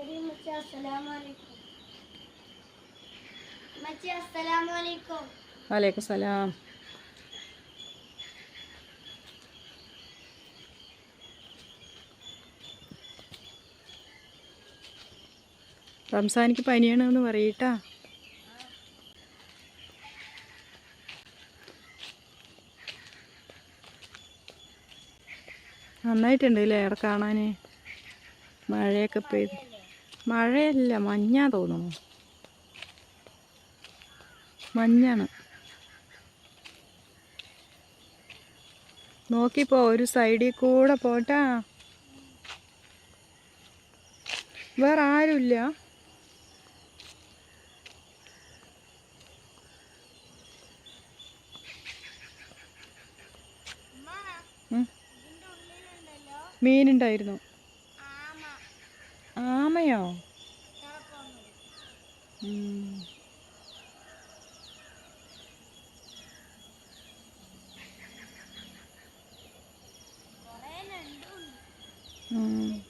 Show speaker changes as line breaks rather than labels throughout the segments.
ശരി മച്ചി അസ്സലാമലൈക്കും മച്ചി അസ്സലാമലൈക്കും
റംസാനിക്ക് പനിയാണെന്ന് പറയട്ടാ. നന്നായിട്ടുണ്ട് അല്ലേ അവിടെ കാണാൻ മഴയൊക്കെ പെയ്ത്. മഴയല്ല മഞ്ഞാ തോന്നുന്നു. മഞ്ഞാണ്. നോക്കിപ്പോ ഒരു സൈഡിൽ കൂടെ പോട്ടാ. വേറെ ആരുമില്ല. മീനുണ്ടായിരുന്നു ഉം.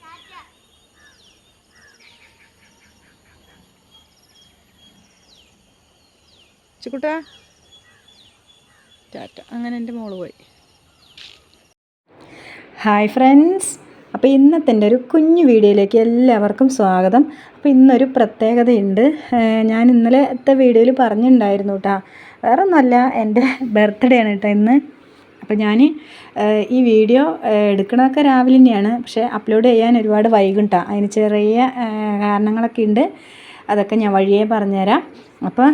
ടാറ്റ
ടാറ്റ. അങ്ങനെ എന്റെ മോൾ പോയി. Hi friends. അപ്പോൾ ഇന്നത്തെ ഒരു കുഞ്ഞു വീഡിയോയിലേക്ക് എല്ലാവർക്കും സ്വാഗതം. അപ്പോൾ ഇന്നൊരു പ്രത്യേകതയുണ്ട്. ഞാൻ ഇന്നലത്തെ വീഡിയോയിൽ പറഞ്ഞിട്ടുണ്ടായിരുന്നു കേട്ടോ വേറെ ഒന്നുമല്ല എന്റെ ബർത്ത്ഡേ ആണ് കേട്ടോ ഇന്ന്. അപ്പോൾ ഞാൻ ഈ വീഡിയോ എടുക്കണതൊക്കെ രാവിലെ തന്നെയാണ്. പക്ഷേ അപ്ലോഡ് ചെയ്യാൻ ഒരുപാട് വൈകും അതിന് ചെറിയ കാരണങ്ങളൊക്കെ ഉണ്ട്. അതൊക്കെ ഞാൻ വഴിയേ പറഞ്ഞുതരാം. അപ്പോൾ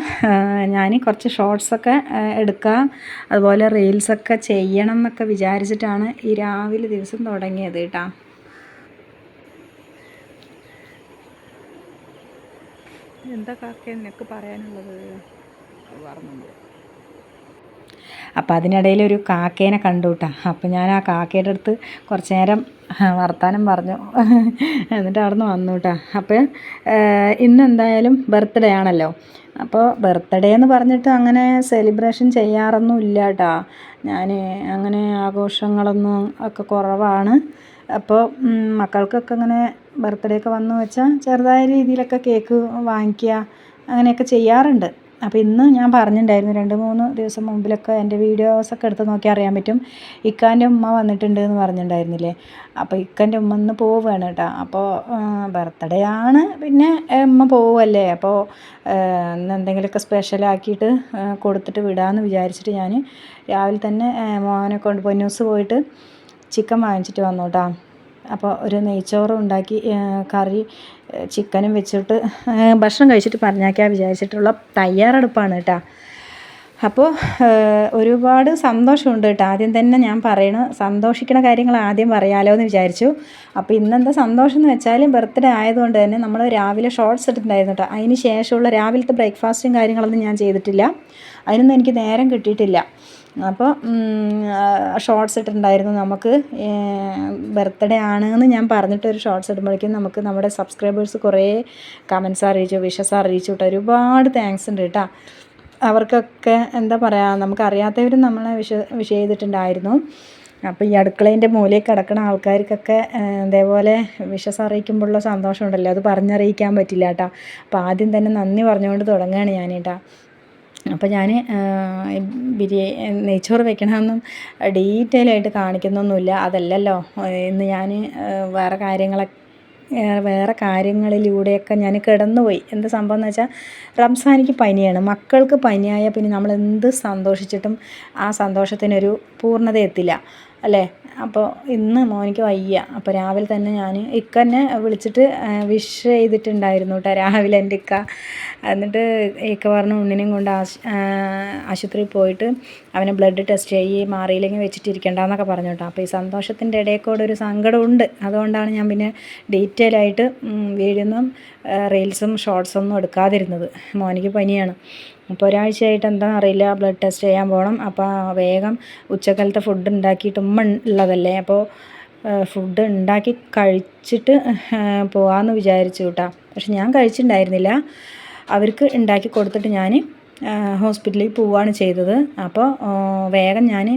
ഞാൻ കുറച്ച് ഷോർട്സൊക്കെ എടുക്കുക അതുപോലെ റീൽസൊക്കെ ചെയ്യണം എന്നൊക്കെ വിചാരിച്ചിട്ടാണ് ഈ രാവിലെ ദിവസം തുടങ്ങിയത് കേട്ടോ എന്താ കാക്ക നിനക്ക് പറയാനുള്ളത്? പറഞ്ഞു അപ്പം അതിനിടയിൽ ഒരു കാക്കേനെ കണ്ടുട്ടാ കേട്ടോ അപ്പം ഞാൻ ആ കാക്കയുടെ അടുത്ത് കുറച്ച് നേരം വർത്താനം പറഞ്ഞു. എന്നിട്ട് അവിടെ നിന്ന് വന്നു കേട്ടോ അപ്പോൾ ഇന്ന് എന്തായാലും ബർത്ത്ഡേ ആണല്ലോ. അപ്പോൾ ബർത്ത്ഡേ എന്ന് പറഞ്ഞിട്ട് അങ്ങനെ സെലിബ്രേഷൻ ചെയ്യാറൊന്നും ഇല്ല കേട്ടോ ഞാൻ അങ്ങനെ ആഘോഷങ്ങളൊന്നും ഒക്കെ കുറവാണ്. അപ്പോൾ മക്കൾക്കൊക്കെ അങ്ങനെ ബർത്ത്ഡേ ഒക്കെ വന്നു വെച്ചാൽ ചെറുതായ രീതിയിലൊക്കെ കേക്ക് വാങ്ങിക്കുക അങ്ങനെയൊക്കെ ചെയ്യാറുണ്ട്. അപ്പോൾ ഇന്ന് ഞാൻ പറഞ്ഞിട്ടുണ്ടായിരുന്നു രണ്ട് മൂന്ന് ദിവസം മുമ്പിലൊക്കെ എന്റെ വീഡിയോസൊക്കെ എടുത്ത് നോക്കിയാൽ അറിയാൻ പറ്റും ഇക്കാന്റെ ഉമ്മ വന്നിട്ടുണ്ട് എന്ന് പറഞ്ഞിട്ടുണ്ടായിരുന്നില്ലേ? അപ്പോൾ ഇക്കന്റെ ഉമ്മ ഇന്ന് പോവുകയാണ് കേട്ടോ. അപ്പോൾ ബർത്ത്ഡേ ആണ് പിന്നെ ഉമ്മ പോവുമല്ലേ അപ്പോൾ ഇന്ന് എന്തെങ്കിലുമൊക്കെ സ്പെഷ്യലാക്കിയിട്ട് കൊടുത്തിട്ട് വിടാമെന്ന് വിചാരിച്ചിട്ട് ഞാൻ രാവിലെ തന്നെ മോനെ കൊണ്ട് പൊന്നൂസ് പോയിട്ട് ചിക്കൻ വാങ്ങിച്ചിട്ട് വന്നു കേട്ടോ. അപ്പോൾ ഒരു നെയ്ച്ചോറും ഉണ്ടാക്കി കറി ചിക്കനും വെച്ചിട്ട് ഭക്ഷണം കഴിച്ചിട്ട് പറഞ്ഞേക്കാൻ വിചാരിച്ചിട്ടുള്ള തയ്യാറെടുപ്പാണ് കേട്ടോ. അപ്പോൾ ഒരുപാട് സന്തോഷമുണ്ട് കേട്ടോ. ആദ്യം തന്നെ ഞാൻ പറയണ സന്തോഷിക്കണ കാര്യങ്ങൾ ആദ്യം പറയാലോ എന്ന് വിചാരിച്ചു. അപ്പോൾ ഇന്നെന്താ സന്തോഷം എന്ന് വെച്ചാൽ ബർത്ത്ഡേ ആയതുകൊണ്ട് തന്നെ നമ്മൾ രാവിലെ ഷോർട്സ് ഇട്ടിട്ടുണ്ടായിരുന്നു കേട്ടോ. അതിന് ശേഷമുള്ള രാവിലത്തെ ബ്രേക്ക്ഫാസ്റ്റും കാര്യങ്ങളൊന്നും ഞാൻ ചെയ്തിട്ടില്ല. അതിനൊന്നും എനിക്ക് നേരം കിട്ടിയിട്ടില്ല. അപ്പോൾ ഷോർട്ട്സ് ഇട്ടിട്ടുണ്ടായിരുന്നു നമുക്ക്. ബർത്ത്ഡേ ആണ് എന്ന് ഞാൻ പറഞ്ഞിട്ട് ഒരു ഷോർട്സ് ഇടുമ്പോഴേക്കും നമുക്ക് നമ്മുടെ സബ്സ്ക്രൈബേഴ്സ് കുറേ കമൻസ് അറിയിച്ചു വിഷസ് അറിയിച്ചു കേട്ടോ ഒരുപാട് താങ്ക്സ് ഉണ്ട് കേട്ടോ അവർക്കൊക്കെ എന്താ പറയുക നമുക്കറിയാത്തവരും നമ്മളെ വിഷ വിഷ് ചെയ്തിട്ടുണ്ടായിരുന്നു. അപ്പോൾ ഈ അടുക്കളേന്റെ മൂലയിൽ കിടക്കുന്ന ആൾക്കാർക്കൊക്കെ ഇതേപോലെ വിഷസ് അറിയിക്കുമ്പോഴുള്ള സന്തോഷമുണ്ടല്ലോ. അത് പറഞ്ഞറിയിക്കാൻ പറ്റില്ല കേട്ടോ അപ്പോൾ ആദ്യം തന്നെ നന്ദി പറഞ്ഞുകൊണ്ട് തുടങ്ങുകയാണ് ഞാൻ കേട്ടോ അപ്പോൾ ഞാൻ ബിരിയാണി നെയ്ച്ചോറ് വെക്കണമെന്നും ഡീറ്റെയിൽ ആയിട്ട് കാണിക്കുന്നൊന്നുമില്ല. അതല്ലല്ലോ ഇന്ന് ഞാൻ വേറെ കാര്യങ്ങളൊക്കെ വേറെ കാര്യങ്ങളിലൂടെയൊക്കെ ഞാൻ കിടന്നുപോയി. എന്ത് സംഭവം എന്ന് വെച്ചാൽ റംസാനിക്ക് പനിയാണ്. മക്കൾക്ക് പനിയായാൽ പിന്നെ നമ്മൾ എന്ത് സന്തോഷിച്ചിട്ടും ആ സന്തോഷത്തിനൊരു പൂർണത എത്തില്ല അല്ലേ? അപ്പോൾ ഇന്ന് മോനിക്ക് വയ്യ. അപ്പോൾ രാവിലെ തന്നെ ഞാൻ ഇക്ക തന്നെ വിളിച്ചിട്ട് വിഷ് ചെയ്തിട്ടുണ്ടായിരുന്നു കേട്ടോ രാവിലെ എന്റെ ഇക്ക. എന്നിട്ട് ഇക്ക പറഞ്ഞ ഉണ്ണിനെയും കൊണ്ട് ആശ് ആശുപത്രിയിൽ പോയിട്ട് അവനെ ബ്ലഡ് ടെസ്റ്റ് ചെയ്യി മാറിയില്ലെങ്കിൽ വെച്ചിട്ടിരിക്കണ്ടെന്നൊക്കെ പറഞ്ഞു കേട്ടോ അപ്പോൾ ഈ സന്തോഷത്തിന്റെ ഇടയിൽ കൂടെ ഒരു സങ്കടമുണ്ട്. അതുകൊണ്ടാണ് ഞാൻ പിന്നെ ഡീറ്റെയിൽ ആയിട്ട് വീഡിയോന്നും റീൽസും ഷോർട്സൊന്നും എടുക്കാതിരുന്നത്. മോനിക്ക് പനിയാണ്. അപ്പോൾ ഒരാഴ്ചയായിട്ട് എന്താണെന്ന് അറിയില്ല ബ്ലഡ് ടെസ്റ്റ് ചെയ്യാൻ പോകണം. അപ്പോൾ വേഗം ഉച്ചക്കാലത്തെ ഫുഡ് ഉണ്ടാക്കിയിട്ട് ഉമ്മ ഉള്ളതല്ലേ? അപ്പോൾ ഫുഡ് ഉണ്ടാക്കി കഴിച്ചിട്ട് പോകാമെന്ന് വിചാരിച്ചു കേട്ടോ. പക്ഷെ ഞാൻ കഴിച്ചിട്ടുണ്ടായിരുന്നില്ല. അവർക്ക് ഉണ്ടാക്കി കൊടുത്തിട്ട് ഞാൻ ഹോസ്പിറ്റലിൽ പോവുകയാണ് ചെയ്തത്. അപ്പോൾ വേഗം ഞാൻ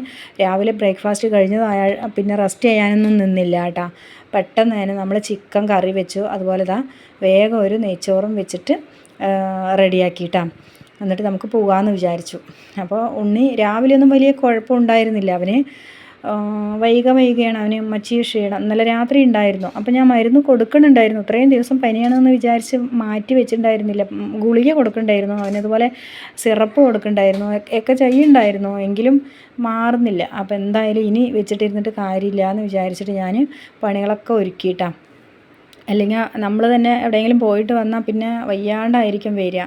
രാവിലെ ബ്രേക്ക്ഫാസ്റ്റ് കഴിഞ്ഞതായ പിന്നെ റെസ്റ്റ് ചെയ്യാനൊന്നും നിന്നില്ല കേട്ടോ. പെട്ടെന്ന് തന്നെ നമ്മൾ ചിക്കൻ കറി വെച്ചു. അതുപോലെ ഇതാ വേഗം ഒരു നെയ്ച്ചോറും വെച്ചിട്ട് റെഡിയാക്കിയിട്ടാണ് എന്നിട്ട് നമുക്ക് പോകാമെന്ന് വിചാരിച്ചു. അപ്പോൾ ഉണ്ണി രാവിലെ ഒന്നും വലിയ കുഴപ്പമുണ്ടായിരുന്നില്ല. അവന് വൈക വൈകിയാണ്. അവന് മച്ചി ക്ഷീണം. ഇന്നലെ രാത്രി ഉണ്ടായിരുന്നു. അപ്പോൾ ഞാൻ മരുന്ന് കൊടുക്കണുണ്ടായിരുന്നു ഇത്രയും ദിവസം പനിയാണെന്ന് വിചാരിച്ച് മാറ്റി വെച്ചിട്ടുണ്ടായിരുന്നില്ല. ഗുളിക കൊടുക്കണ്ടായിരുന്നു അവനതുപോലെ സിറപ്പ് കൊടുക്കണ്ടായിരുന്നു ഒക്കെ- ചെയ്യുന്നുണ്ടായിരുന്നു. എങ്കിലും മാറുന്നില്ല. അപ്പോൾ എന്തായാലും ഇനി വെച്ചിട്ടിരുന്നിട്ട് കാര്യമില്ല എന്ന് വിചാരിച്ചിട്ട് ഞാൻ പണികളൊക്കെ ഒരുക്കിയിട്ടാണ് അല്ലെങ്കിൽ നമ്മൾ തന്നെ എവിടെയെങ്കിലും പോയിട്ട് വന്നാൽ പിന്നെ വയ്യാണ്ടായിരിക്കും വരിക.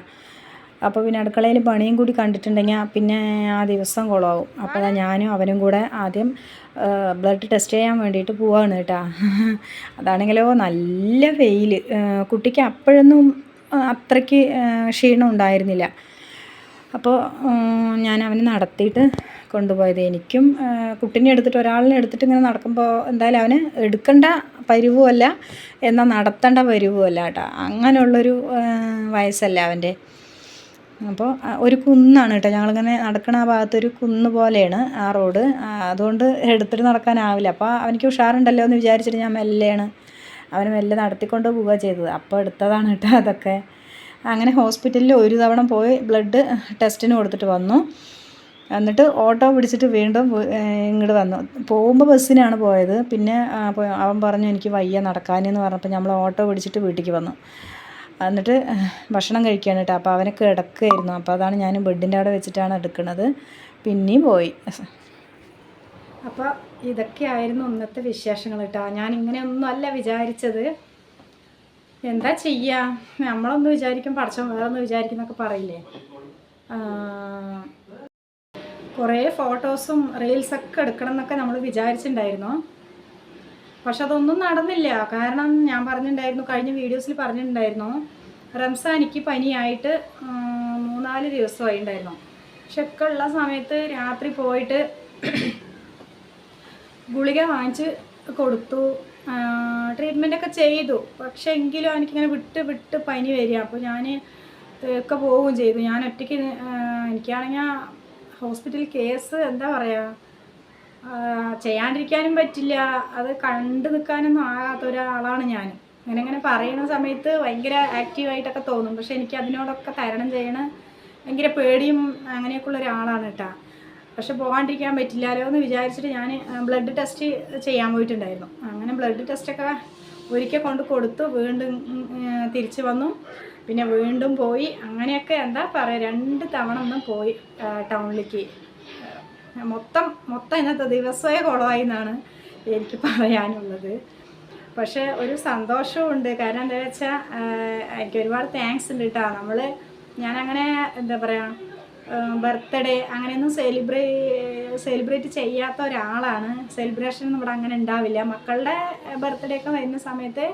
അപ്പോൾ പിന്നെ അടുക്കളയിൽ പണിയും കൂടി കണ്ടിട്ടുണ്ടെങ്കിൽ പിന്നെ ആ ദിവസം കുളമാവും അപ്പോൾ ഞാനും അവനും കൂടെ ആദ്യം ബ്ലഡ് ടെസ്റ്റ് ചെയ്യാൻ വേണ്ടിയിട്ട് പോവാണ് കേട്ടോ. അതാണെങ്കിലോ നല്ല വെയിൽ കുട്ടിക്ക് അപ്പോഴൊന്നും അത്രയ്ക്ക് ക്ഷീണം ഉണ്ടായിരുന്നില്ല. അപ്പോൾ ഞാൻ അവനെ നടത്തിയിട്ട് കൊണ്ടുപോയത്. എനിക്കും കുട്ടിനെ എടുത്തിട്ട് ഒരാളിനെ എടുത്തിട്ട് ഇങ്ങനെ നടക്കുമ്പോൾ എന്തായാലും അവന് എടുക്കേണ്ട പരിവുമല്ല എന്നാൽ നടത്തേണ്ട പരിവുമല്ല കേട്ടോ. അങ്ങനെയുള്ളൊരു വയസ്സല്ല അവന്റെ. അപ്പോൾ ഒരു കുന്നാണ് കേട്ടോ. ഞങ്ങളിങ്ങനെ നടക്കണ ആ ഭാഗത്തൊരു കുന്ന് പോലെയാണ് ആ റോഡ്. അതുകൊണ്ട് എടുത്തിട്ട് നടക്കാനാവില്ല. അപ്പോൾ അവനിക്ക് ഉഷാറുണ്ടല്ലോ എന്ന് വിചാരിച്ചിട്ട് ഞാൻ മെല്ലെയാണ്. അവനെ മെല്ലെ നടത്തിക്കൊണ്ട് പോവുക ചെയ്തത്. അപ്പോൾ എടുത്തതാണ് കേട്ടോ അതൊക്കെ. അങ്ങനെ ഹോസ്പിറ്റലിൽ ഒരു തവണ പോയി ബ്ലഡ് ടെസ്റ്റിന് കൊടുത്തിട്ട് വന്നു. എന്നിട്ട് ഓട്ടോ പിടിച്ചിട്ട് വീണ്ടും ഇങ്ങോട്ട് വന്നു. പോകുമ്പോൾ ബസ്സിനാണ് പോയത്. പിന്നെ അവൻ പറഞ്ഞു എനിക്ക് വയ്യ നടക്കാനെന്ന് പറഞ്ഞപ്പോൾ നമ്മൾ ഓട്ടോ പിടിച്ചിട്ട് വീട്ടിലേക്ക് വന്നു. എന്നിട്ട് ഭക്ഷണം കഴിക്കുകയാണ് കേട്ടോ. അപ്പോൾ അവനെ കിടക്കുകയായിരുന്നു. അപ്പോൾ അതാണ് ഞാൻ ബെഡിന്റെ അവിടെ വെച്ചിട്ടാണ് എടുക്കുന്നത്. പിന്നെയും പോയി. അപ്പോൾ ഇതൊക്കെയായിരുന്നു ഒന്നത്തെ വിശേഷങ്ങൾ കേട്ടോ. ഞാൻ ഇങ്ങനെയൊന്നും അല്ല വിചാരിച്ചത്. എന്താ ചെയ്യുക നമ്മളൊന്ന് വിചാരിക്കും പഠിച്ചോ വേറെ ഒന്ന് വിചാരിക്കുന്നൊക്കെ പറയില്ലേ കുറേ ഫോട്ടോസും റീൽസൊക്കെ എടുക്കണം എന്നൊക്കെ നമ്മൾ വിചാരിച്ചിട്ടുണ്ടായിരുന്നു. പക്ഷെ അതൊന്നും നടന്നില്ല. കാരണം ഞാൻ പറഞ്ഞിട്ടുണ്ടായിരുന്നു കഴിഞ്ഞ വീഡിയോസിൽ പറഞ്ഞിട്ടുണ്ടായിരുന്നു റംസാനിക്ക് പനിയായിട്ട് മൂന്നാൽ ദിവസമായി ഉണ്ടായിരുന്നു. പക്ഷെ ഒക്കെ ഉള്ള സമയത്ത് രാത്രി പോയിട്ട് ഗുളിക വാങ്ങിച്ച് കൊടുത്തു ട്രീറ്റ്മെന്റ് ഒക്കെ ചെയ്തു. പക്ഷെ എങ്കിലും എനിക്കിങ്ങനെ വിട്ട് വിട്ട് പനി വരിക. അപ്പോൾ ഞാൻ ഒക്കെ പോവുകയും ചെയ്തു. ഞാൻ ഒറ്റയ്ക്ക് എനിക്കാണെങ്കിൽ ഹോസ്പിറ്റൽ കേസ് എന്താ പറയുക ചെയ്യാണ്ടിരിക്കാനും പറ്റില്ല. അത് കണ്ടു നിൽക്കാനൊന്നും ആകാത്ത ഒരാളാണ് ഞാൻ. അങ്ങനെ അങ്ങനെ പറയുന്ന സമയത്ത് ഭയങ്കര ആക്റ്റീവായിട്ടൊക്കെ തോന്നും. പക്ഷെ എനിക്ക് അതിനോടൊക്കെ തരണം ചെയ്യണ ഭയങ്കര പേടിയും അങ്ങനെയൊക്കെയുള്ള ഒരാളാണ് കേട്ടോ. പക്ഷെ പോകാണ്ടിരിക്കാൻ പറ്റില്ലല്ലോ എന്ന് വിചാരിച്ചിട്ട് ഞാൻ ബ്ലഡ് ടെസ്റ്റ് ചെയ്യാൻ പോയിട്ടുണ്ടായിരുന്നു. അങ്ങനെ ബ്ലഡ് ടെസ്റ്റൊക്കെ ഒരിക്കൽ കൊണ്ട് കൊടുത്തു. വീണ്ടും തിരിച്ചു വന്നു. പിന്നെ വീണ്ടും പോയി. അങ്ങനെയൊക്കെ എന്താ പറയുക രണ്ട് തവണ ഒന്നും പോയി ടൗണിലേക്ക് മൊത്തം മൊത്തം ഇന്നത്തെ ദിവസമേ കുളമായി എന്നാണ് എനിക്ക് പറയാനുള്ളത്. പക്ഷേ ഒരു സന്തോഷമുണ്ട് കാരണം എന്താ വെച്ചാൽ എനിക്ക് ഒരുപാട് താങ്ക്സ് ഉണ്ട് കേട്ടോ നമ്മൾ ഞാനങ്ങനെ എന്താ പറയുക ബർത്ത്ഡേ അങ്ങനെയൊന്നും സെലിബ്രേ സെലിബ്രേറ്റ് ചെയ്യാത്ത ഒരാളാണ്. സെലിബ്രേഷൻ ഇവിടെ അങ്ങനെ ഉണ്ടാവില്ല. മക്കളുടെ ബർത്ത്ഡേ ഒക്കെ വരുന്ന സമയത്ത്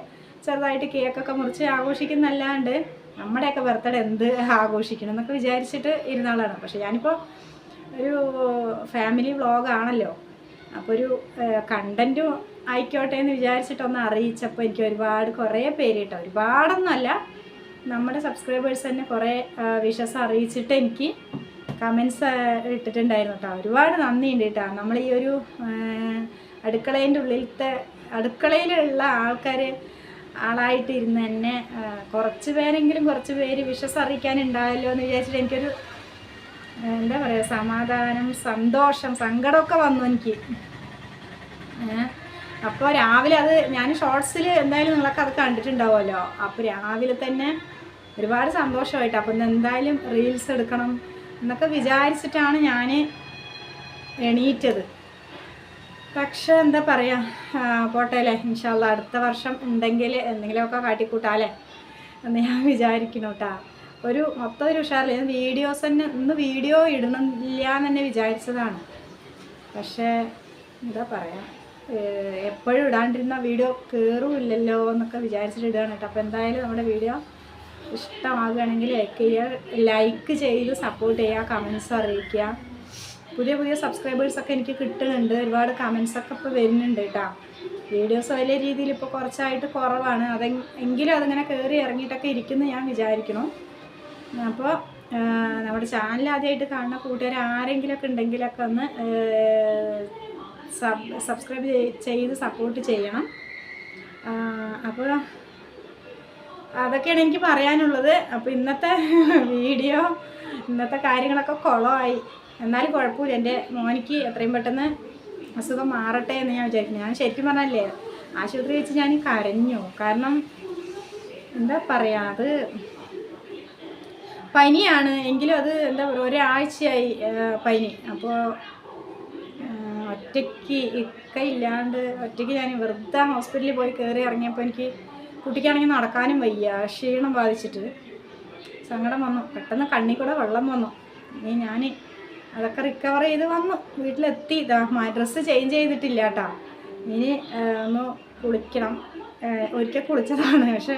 ചെറുതായിട്ട് കേക്കൊക്കെ മുറിച്ച് ആഘോഷിക്കുന്നല്ലാണ്ട് നമ്മുടെയൊക്കെ ബർത്ത്ഡേ എന്ത് ആഘോഷിക്കണം എന്നൊക്കെ വിചാരിച്ചിട്ട് ഇരുന്നാളാണ്. പക്ഷെ ഞാനിപ്പോൾ ഒരു ഫാമിലി വ്ളോഗാണല്ലോ അപ്പോൾ ഒരു കണ്ടന്റും ആയിക്കോട്ടെ എന്ന് വിചാരിച്ചിട്ടൊന്ന് അറിയിച്ചപ്പോൾ എനിക്ക് ഒരുപാട് കുറേ പേര് കേട്ടോ ഒരുപാടൊന്നുമല്ല. നമ്മുടെ സബ്സ്ക്രൈബേഴ്സ് തന്നെ കുറേ വിഷസ് അറിയിച്ചിട്ട് എനിക്ക് കമൻസ് ഇട്ടിട്ടുണ്ടായിരുന്നു കേട്ടോ ഒരുപാട് നന്ദിയുണ്ട് കേട്ടോ നമ്മൾ ഈ ഒരു അടുക്കളേന്റെ ഉള്ളിലത്തെ അടുക്കളയിലുള്ള ആൾക്കാർ ആളായിട്ട് ഇരുന്ന് തന്നെ കുറച്ച് പേരെങ്കിലും കുറച്ച് പേര് വിഷസ് അറിയിക്കാനുണ്ടായല്ലോ എന്ന് വിചാരിച്ചിട്ട് എനിക്കൊരു എന്താ പറയുക സമാധാനം സന്തോഷം സങ്കടമൊക്കെ വന്നു എനിക്ക്. അപ്പോൾ രാവിലെ അത് ഞാൻ ഷോർട്സിൽ എന്തായാലും നിങ്ങളൊക്കെ അത് കണ്ടിട്ടുണ്ടാവുമല്ലോ. അപ്പോൾ രാവിലെ തന്നെ ഒരുപാട് സന്തോഷമായിട്ട്. ഇന്ന് എന്തായാലും റീൽസ് എടുക്കണം എന്നൊക്കെ വിചാരിച്ചിട്ടാണ് ഞാൻ എണീറ്റത്. പക്ഷെ എന്താ പറയുക പോട്ടെ അല്ലേ? ഇൻഷാല്ല അടുത്ത വർഷം ഉണ്ടെങ്കിൽ എന്തെങ്കിലുമൊക്കെ കാട്ടിക്കൂട്ടാലേ എന്ന് ഞാൻ വിചാരിക്കുന്നു കേട്ടാ ഒരു മൊത്തം ഒരു ഉഷാറില്ല. ഞാൻ വീഡിയോസ് തന്നെ ഇന്ന് വീഡിയോ ഇടണില്ല എന്ന് തന്നെ വിചാരിച്ചതാണ്. പക്ഷേ എന്താ പറയുക എപ്പോഴും ഇടാണ്ടിരുന്ന വീഡിയോ കയറുമില്ലല്ലോ എന്നൊക്കെ വിചാരിച്ചിട്ട് ഇടുകയാണ് കേട്ടോ. അപ്പോൾ എന്തായാലും നമ്മുടെ വീഡിയോ ഇഷ്ടമാകുകയാണെങ്കിൽ ലൈക്ക് ചെയ്യുക ലൈക്ക് ചെയ്ത് സപ്പോർട്ട് ചെയ്യുക കമൻസ് അറിയിക്കുക. പുതിയ പുതിയ സബ്സ്ക്രൈബേഴ്സൊക്കെ എനിക്ക് കിട്ടുന്നുണ്ട്. ഒരുപാട് കമൻസൊക്കെ ഇപ്പോൾ വരുന്നുണ്ട് കേട്ടോ. വീഡിയോസ് വലിയ രീതിയിൽ ഇപ്പോൾ കുറച്ചായിട്ട് കുറവാണ്. അതെ എങ്കിലും അതിങ്ങനെ കയറി ഇറങ്ങിയിട്ടൊക്കെ ഇരിക്കുന്നു ഞാൻ വിചാരിക്കണം അപ്പോൾ നമ്മുടെ ചാനൽ ആദ്യമായിട്ട് കാണുന്ന കൂട്ടുകാർ ആരെങ്കിലുമൊക്കെ ഉണ്ടെങ്കിലൊക്കെ ഒന്ന് സബ് സബ്സ്ക്രൈബ് ചെയ്ത് സപ്പോർട്ട് ചെയ്യണം. അപ്പോൾ അതൊക്കെയാണ് എനിക്ക് പറയാനുള്ളത്. അപ്പോൾ ഇന്നത്തെ വീഡിയോ ഇന്നത്തെ കാര്യങ്ങളൊക്കെ കുളമായി. എന്നാലും കുഴപ്പമില്ല. എന്റെ മോനിക്ക് എത്രയും പെട്ടെന്ന് അസുഖം മാറട്ടെ എന്ന് ഞാൻ വിചാരിക്കുന്നു. ഞാൻ ശരിക്കും പറഞ്ഞല്ലേ ആശുപത്രി വെച്ച് ഞാൻ കരഞ്ഞു. കാരണം എന്താ പറയുക അത് പനിയാണ്. എങ്കിലും അത് എന്താ പറയുക ഒരാഴ്ചയായി പനി. അപ്പോൾ ഒറ്റയ്ക്ക് ഇക്കയില്ലാണ്ട് ഒറ്റയ്ക്ക് ഞാൻ വെറുതെ ഹോസ്പിറ്റലിൽ പോയി കയറി ഇറങ്ങിയപ്പോൾ എനിക്ക് കുട്ടിക്കാണെങ്കിൽ നടക്കാനും വയ്യ. ക്ഷീണം ബാധിച്ചിട്ട് സങ്കടം വന്നു. പെട്ടെന്ന് കണ്ണിൽ കൂടെ വെള്ളം വന്നു. ഇനി ഞാൻ അതൊക്കെ റിക്കവർ ചെയ്ത് വന്നു. വീട്ടിലെത്തി. ഇതാ ഡ്രസ്സ് ചേഞ്ച് ചെയ്തിട്ടില്ല കേട്ടോ ഇനി ഒന്ന് കുളിക്കണം. ഒരിക്കൽ കുളിച്ചതാണ്. പക്ഷേ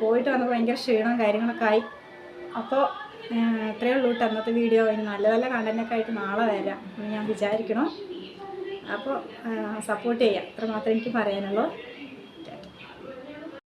പോയിട്ട് വന്നപ്പോൾ ഭയങ്കര ക്ഷീണം കാര്യങ്ങളൊക്കെ ആയി. അപ്പോൾ ഇത്രയേ ഉള്ളൂ കേട്ടോ അന്നത്തെ വീഡിയോ ഇനി നല്ല നല്ല കണ്ടന്റൊക്കെ ആയിട്ട് നാളെ വരാം. എന്ന് ഞാൻ വിചാരിക്കണം. അപ്പോൾ സപ്പോർട്ട് ചെയ്യാം. അത്ര മാത്രമേ എനിക്ക് പറയാനുള്ളൂ.